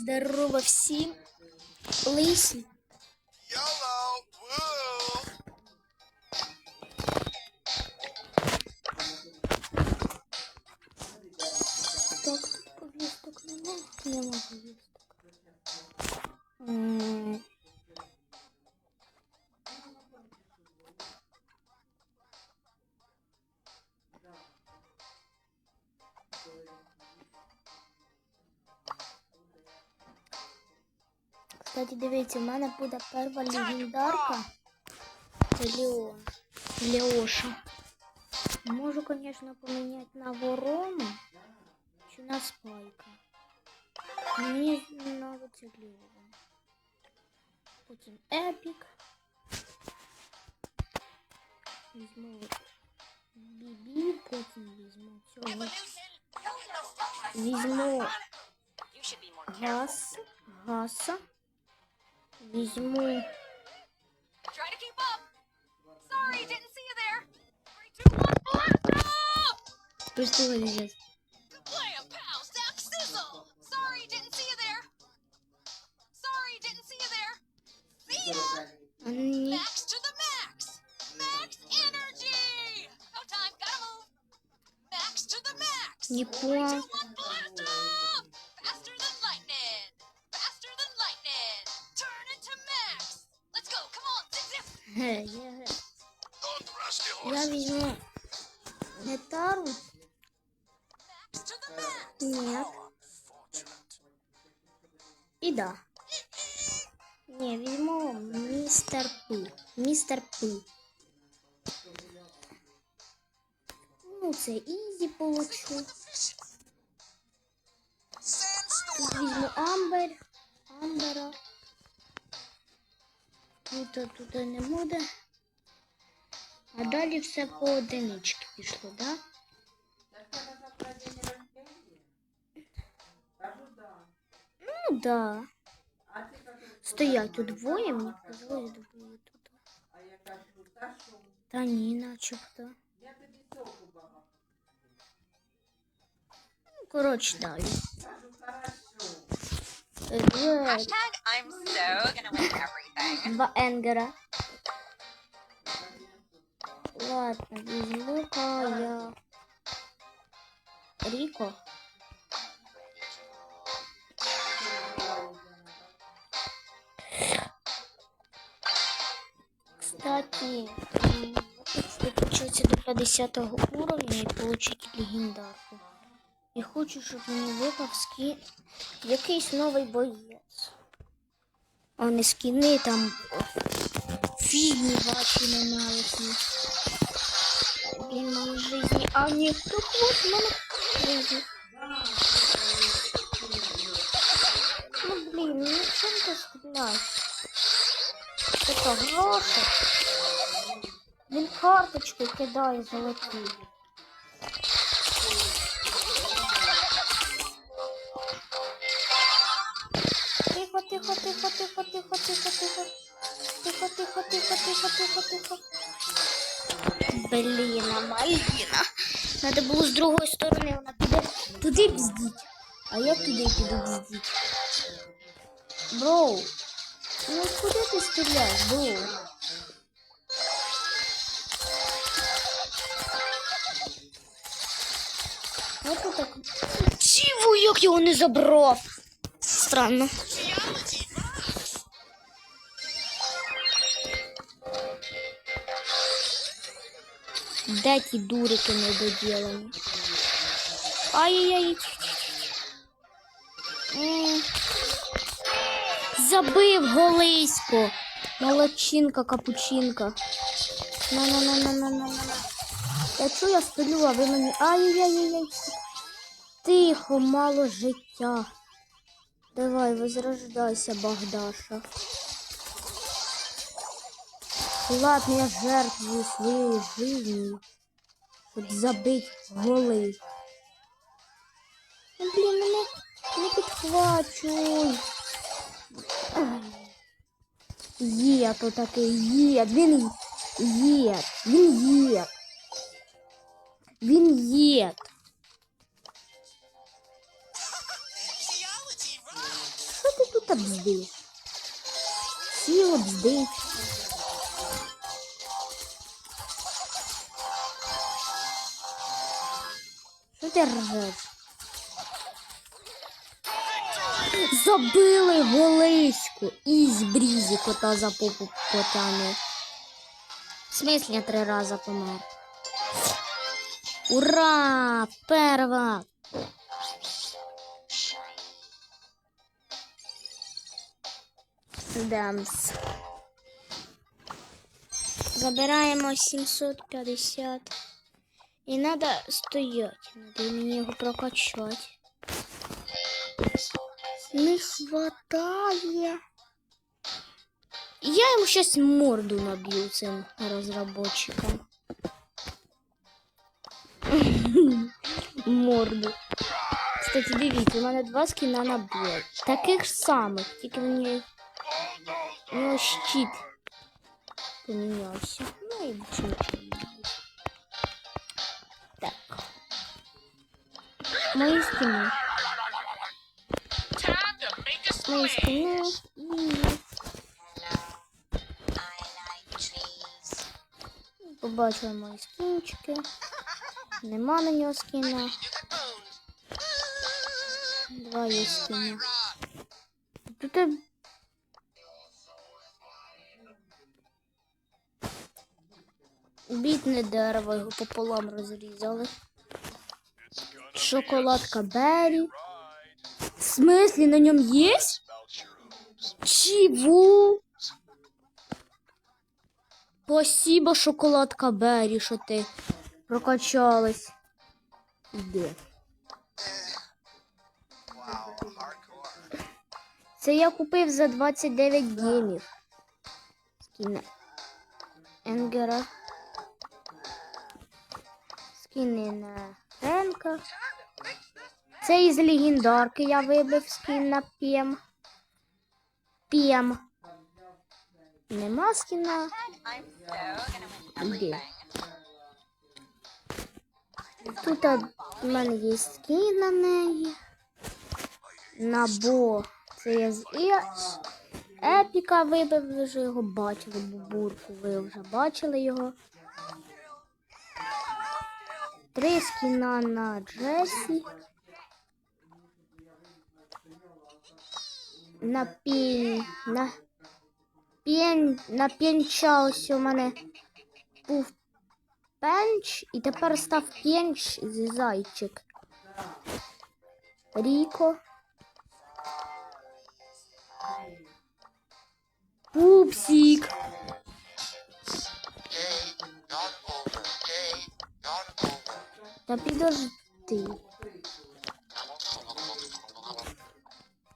Здорово всім. Лисі. YOLO! Woo! Так, тут повісток нема. Нема повісток. Кстати, дивіться, в мене буде перша легендарка. Це Леон. Леоша. Можу, конечно, поміняти на ворону чи на спайка. Мені нравиться Леон. Потім епік. Візьму бібі, потім візьму цього. Візьму You should be more careful. газ, гаса. Візьму Try to keep up. Zip. Я, візьму. Ні. Unfortunate. І да. Ні, візьму містер Пи. Містер Пи. Ну, це ізі получу. Візьму Амбер. Амбера. Тут, тут не буде. А далі все по одинички пішло, да? Ну да. Стоять тут двоє, мені казалось двоє тут. Та ні, начебто. Ну, коротше, далі. Е, Hashtag I'm so gonna win everything. Два енгера. Ладно, візьму-ка я. Ріко. Кстати, докачаться до 50 уровня и получить легендарку. Я хочу, щоб мені випав скін якийсь новий боєць. А не скіни там фігні ваші ненависні. Блін, мої жизни. А ні, хто хвост в мене в. Ну блін, ну чим ти стріляєш? Это гроші. Він карточки кидає золоті. Блін, а Маліна. Надо було з другої сторони, вона піде туди бздіть. А я туди піду бздіть. Броу, ну куди ти стріляєш, броу? Чого, як його не забрав? Странно. Де ті дурики недоділені? Ай-яй-яй. Забив голисько. Молодчинка, капучинка. На-на-на-на-на-на-на. Я чую, я столю, а ви мені. Ай-яй-яй-яй. Тихо, мало життя. Давай, возрождайся, Богдаша. Ладно, я жертвую своєю жизнью, щоб забити голи. Ну, блін, мене не підхвачуй. Є то такий, є, він є, він є. Він є. що ти тут бздиш? Сіло бздиш. Ти? Забили голиську із брізі кота за попу потяне. В смислі три рази помер. Ура! Перва! Дамс. Забираємо 750. І треба стояти. Надо мені його прокачати. Не хватає. Я йому щас морду наб'ю цим розробникам. морду. Кстати, дивіться, у мене два скіна на бой. Таких ж самих, тільки мені у нього щит помінявся. Ну і більше Мої скіни. Мої скіни і побачили мої скінчики. Нема на нього скіна. Два є скіна. Тут бідне дерево, його пополам розрізали. Шоколадка Беррі. В смислі на ньому є? Чего? Спасибо, шоколадка Беррі, що ти прокачалась. Wow. Це я купив за 29 гемів. Скіни Енгера. Скіни на Френка. Це із легендарки я вибив скін на Пєм. Пєм. Нема скіна. Іде. Тут в мене є скін на неї. Набо. Це я з Епіка вибив, ви вже його бачили, бубурку, ви вже бачили його. Три скіна на Джесі. На пінь. На пінь. На пінча ось у мене був пенч і тепер став пінч з зайчик. Ріко. Пупсик. Та підожди.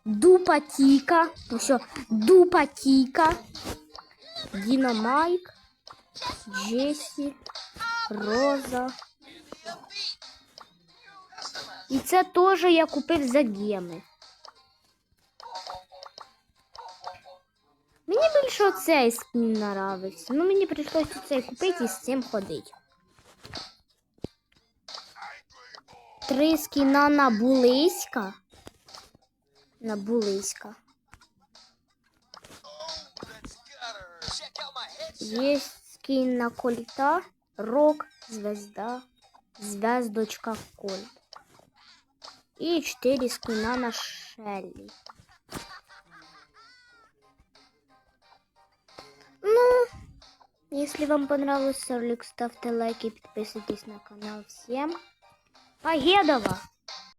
Дупа Тіка. Ну що, Дупа Тіка. Діна Майк. Джесі. Роза. І це теж я купив за геми. Мені більше оцей скін нравився. Ну мені прийшлося цей купити і з цим ходити. Три скіна на булиська. На булиська. Є скін на кольта, рок, звезда, звездочка кольт. І чотири скіна на Шеллі. Ну, если вам понравился ролик, ставьте лайки, подписывайтесь на канал. Всем Погедова!